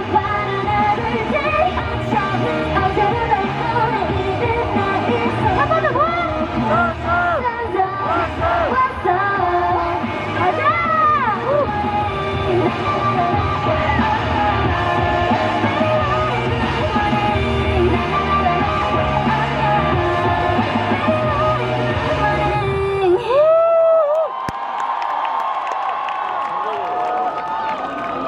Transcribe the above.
Let's go!